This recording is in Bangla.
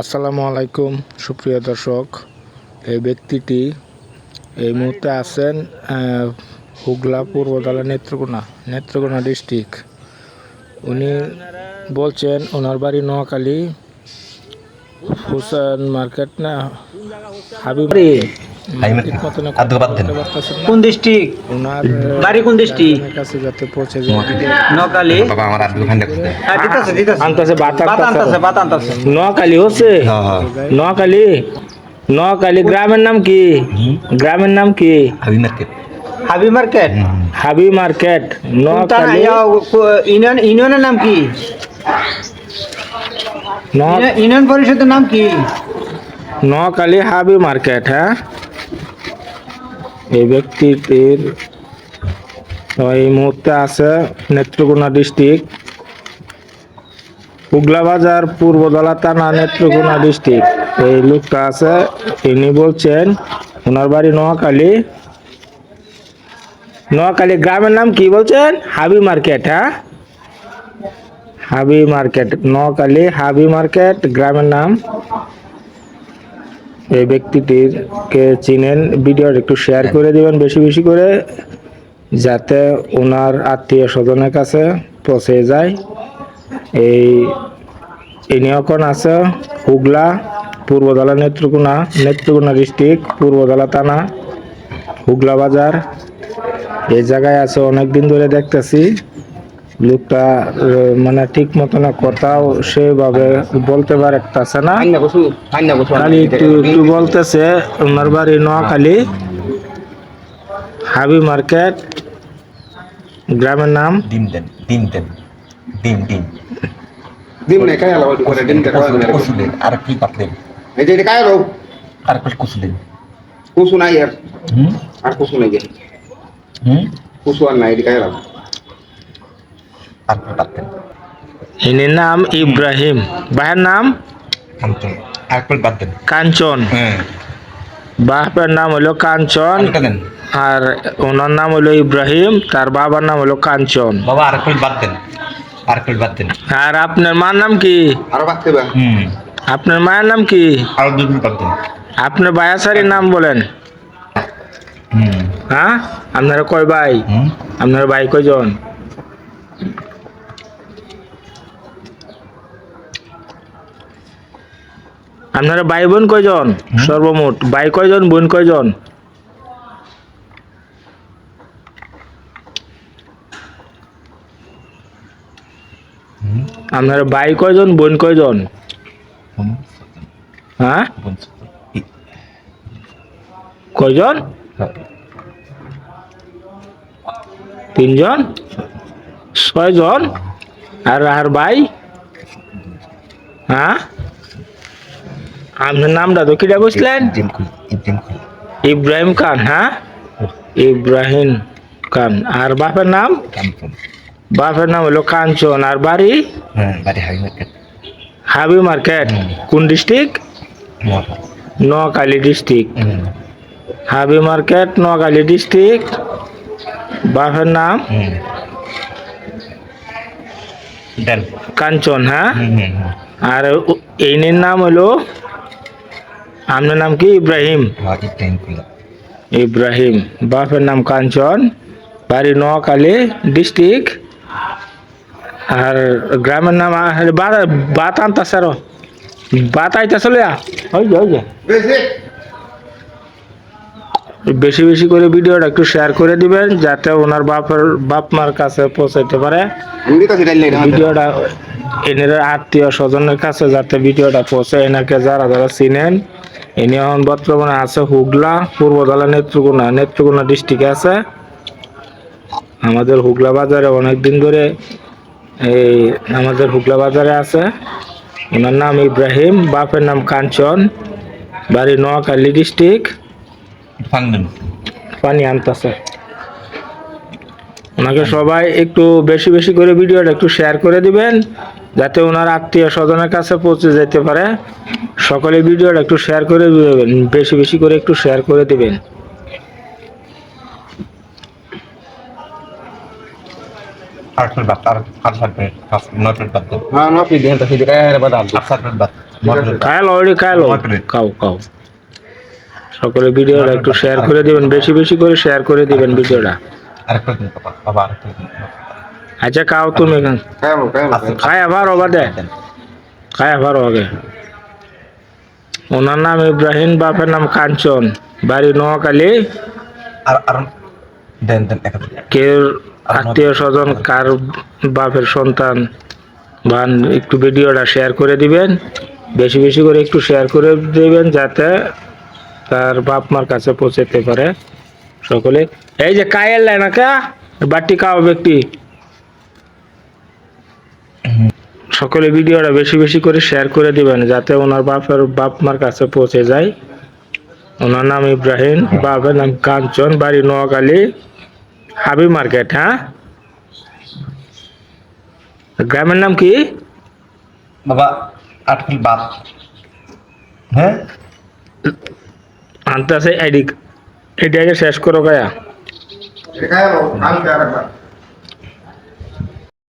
আসসালামু আলাইকুম, সুপ্রিয় দর্শক। এই ব্যক্তিটি এই মুহূর্তে আছেন হুগলা পূর্বদালা নেত্রকোনা নেত্রকোনা ডিস্ট্রিক্ট। উনি বলছেন, ওনার বাড়ি নোয়াখালী, হুসেন মার্কেট না, হাবিব ঠিক মতন এখন আদ্য বাদ দেন। বলতে পারতেছেন না। কোন ডিস্ট্রিক্ট ওনার বাড়ি কোন district? গার্জিয়ানের কাছে যাতে পৌঁছে যায় নকালি বাবা আমার আব্দুল খান ডাকছে হ্যাঁ দিতেছে দিতেছে আনতেছে বাত বাত আনতেছে। বাত আনতেছে। নোয়াখালী হচ্ছে? হ্যাঁ হ্যাঁ। নোয়াখালী? নোয়াখালী গ্রামের নাম কি? গ্রামের নাম কি? হাবি মার্কেট। হাবি মার্কেট? হাবি মার্কেট নোয়াখালী। ইউনিয়ন ইউনিয়নের নাম কি? নোয়া- ইউনিয়ন- ইউনিয়ন পরিষদের নাম কি? নোয়াখালী হাবি মার্কেট হ্যাঁ? এই ব্যক্তিটির এই মুহূর্তে আছে নেত্রকোনা ডিস্ট্রিক্ট হুগলা বাজার পূর্বদলা থানা নেত্রকোনা ডিস্ট্রিক্ট। এই লোকটা আছে ইনি বলছেন, ওনার বাড়ি নোয়াখালী। নোয়াখালী গ্রামের নাম কি বলছেন? হাবি মার্কেট হ্যাঁ? হাবি মার্কেট, নোয়াখালী হাবি মার্কেট, গ্রামের নাম এই ব্যক্তিটির কে চিনেন ভিডিওর একটু শেয়ার করে দিবেন বেশি বেশি করে, যাতে ওনার আত্মীয় স্বজনের কাছে পৌঁছে যায়। এই ইনি এখন আছে, হুগলা পূর্বদলা নেত্রকোনা নেত্রকোনা ডিস্ট্রিক্ট পূর্বদলা থানা, হুগলা বাজার। এই জায়গায় আছে, অনেকদিন ধরে দেখতেছি। লোকটা মানে ঠিক মতন কথাও সেভাবে বলতে পারতেছে না? খালি একটু বলতেছে ওনার বাড়ি নোয়াখালী হাবি মার্কেট গ্রামের নাম? আর কুসু নাই আর কুসু নাই কুসু আর নাই পাত দেন ইনির নাম ইব্রাহিম। ভাইয়ের নাম? কাঞ্চন। বাদ দেন কাঞ্চন। হ্যাঁ। বাপের নাম হলো কাঞ্চন। আর ওনার নাম হলো ইব্রাহিম তার বাবার নাম হলো কাঞ্চন। বাবা আর একটু বাদ দেন আর একটু বাদ দেন আর আপনার মার নাম কি? আরও বাঁচতে বা হুম। আপনার মায়ের নাম কি? আর দুই বাদ দেন আপনার বায়াসারির নাম বলেন। হুম। হ্যাঁ? আপনারা কয় ভাই? আপনার ভাই কয়জন? আপনারা ভাই বোন কয়জন সর্বমোট। ভাই কয়জন বোন কয়জন? আপনারা ভাই কয়জন বোন কয়জন? হ্যাঁ? কয়জন? তিনজন? ছয়জন? আর আর ভাই? হ্যাঁ? আপনার নামটা তো কিটা বুঝলেন ইব্রাহিম খান হ্যাঁ? ইব্রাহিম খান। আর বাপের নাম? বাপের নাম হলো কাঞ্চন। আর বাড়ি? হ্যাঁ হাবি মার্কেট। কোন district Noakhali. District Habi market Noakhali district বাপের নাম? কাঞ্চন হ্যাঁ? আর এইনের নাম হলো আপনার নাম কি? ইব্রাহিম। ইব্রাহিম। বাপের নাম কাঞ্চন। বাড়ি নোয়াখালী ডিস্ট্রিক্ট। আর গ্রামের নাম বাতান তাসার বাতাইতে চলে ওই যে ওই বেশি। বেশি করে ভিডিওটা একটু শেয়ার করে দিবেন যাতে ওনার বাপের বাপ মার কাছে পৌঁছাইতে পারে। ভিডিওটা এনার আত্মীয় স্বজনের কাছে যাতে ভিডিওটা পৌঁছে এনাকে যারা যারা চিনেন ইনি এখন বর্তমানে আছে হুগলা পূর্বদলা নেত্রকোনা। নেত্রকোনা ডিস্ট্রিক্টে আছে। আমাদের হুগলা বাজারে অনেক দিন ধরে এই আমাদের হুগলা বাজারে আছে। ওনার নাম ইব্রাহিম বাপের নাম কাঞ্চন বাড়ি নোয়াখালী ডিস্ট্রিক্ট পানি আনতেছে। ওনাকে সবাই একটু বেশি বেশি করে ভিডিওটা একটু শেয়ার করে দিবেন। যাতে ওনার আত্মীয় স্বজনের কাছে পৌঁছে যেতে পারে। সকলে ভিডিওটা একটু শেয়ার করে দেবেন বেশি বেশি করে একটু শেয়ার করে দেবেন। সকলে ভিডিওটা একটু শেয়ার করে দিবেন বেশি বেশি করে শেয়ার করে দিবেন ভিডিওটা। আরেকটা দিন বাবা আরেকটা দিন। আচ্ছা খাও তুমি খাই আবার দে। খাই আবার আগে। ওনার নাম ইব্রাহিম বাপের নাম কাঞ্চন। বাড়ি নোয়াখালী। আর আর দেন দেন এক আত্মীয় স্বজন কার বাপের সন্তান? বা একটু ভিডিওটা শেয়ার করে দিবেন। বেশি বেশি করে একটু শেয়ার করে দিবেন যাতে তার বাপ মার কাছে পৌঁছাতে পারে সকলে। এই যে কায়ের লাইন কা বাটি খাও ব্যক্তি সকলে ভিডিওটা বেশি বেশি করে শেয়ার করে দিবেন যাতে ওনার বাপের বাপ মার কাছে পৌঁছে যায়। ওনার নাম ইব্রাহিম বাপের নাম কাঞ্চন বাড়ি নোয়াখালী হাবি মার্কেট হ্যাঁ? গ্রামের নাম কি? বাবা আটকিল বাপ। হ্যাঁ? আনতে আছে এডিক এটাকে শেষ করো গায়া।